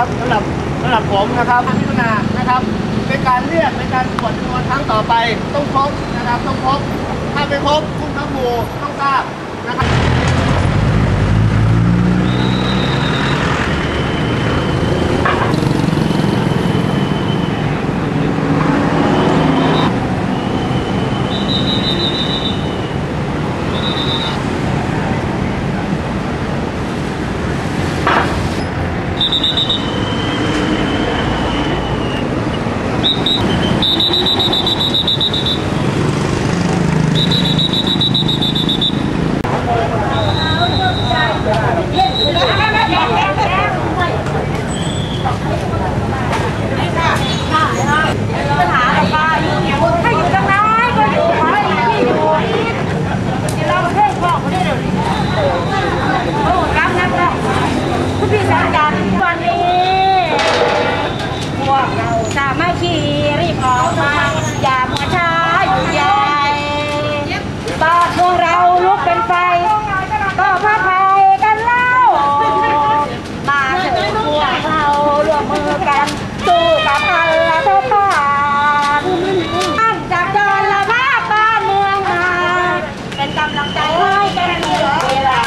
นะครับสำหรับสำหรับผมนะครับพิจารณานะครับในการเรียกในการตรวจจำนวนครั้งต่อไป ต้องครบนะครับต้องครบถ้าไม่ครบคุณทั้งหมู่ต้องทราบนะครับ ปัญหากับป้าอยู่ถ้าอยู่ตรงไหนก็อยู่ขอให้ที่อยู่ที่เราเพ่อกเขาได้เดี๋ยวนี้โอ้รับรับรับคุณพี่สังกัดวันนี้พวกเราจะไม่ขี่รีบออกมาอย่ามัวช้าอยู่ใหญ่บ้านเมืองเราลุกเป็นไฟก็พระภัยกันเล่ามาเถอะพวกเราร่วมมือกันสู้กับพันะทุกผ่านตั้งจากจรละภาพบ้านเมืองมาเป็นกำลังใจให้กันตลอดเวลา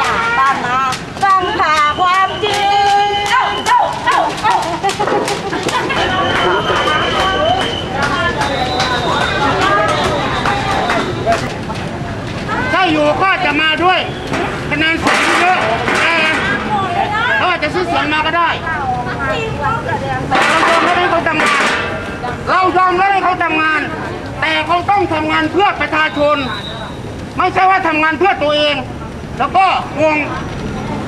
จากบ้านมาฟังผ่าความจริงเอ้าเอ้าเอ้าเอ้า ถ้าอยู่ก็ จะมาด้วยคะแนนเสียงเยอะแต่เขาอาจจะซื้อเสียงมาก็ได้เรายอมไม่ให้เขาทำงาน เรายอมไม่ให้เขาทำงาน แต่เขาต้องทำงานเพื่อประชาชน ไม่ใช่ว่าทำงานเพื่อตัวเอง แล้วก็วง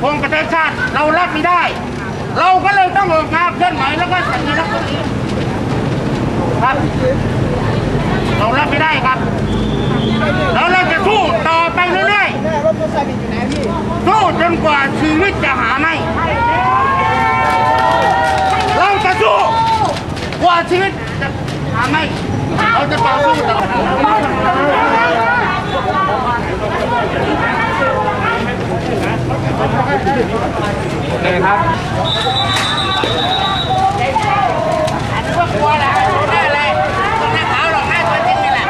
วงประเทศชาติเรารับไม่ได้ เราก็เลยต้องออกมาเคลื่อนไหวแล้วก็สัญลักษณ์ตรงนี้ครับ เรารับไม่ได้ครับ แล้วเราจะสู้ต่อไปเรื่อยๆสู้จนกว่า ชีวิตจะหาไม่ เราจะสู้กว่าชีวิตจะหาไม่ เราจะต่อสู้ต่อนี่ครับพวกกลัวแหละแน่เลยคนหน้าขาวหรอกหน้าตัวจริงนี่แหละ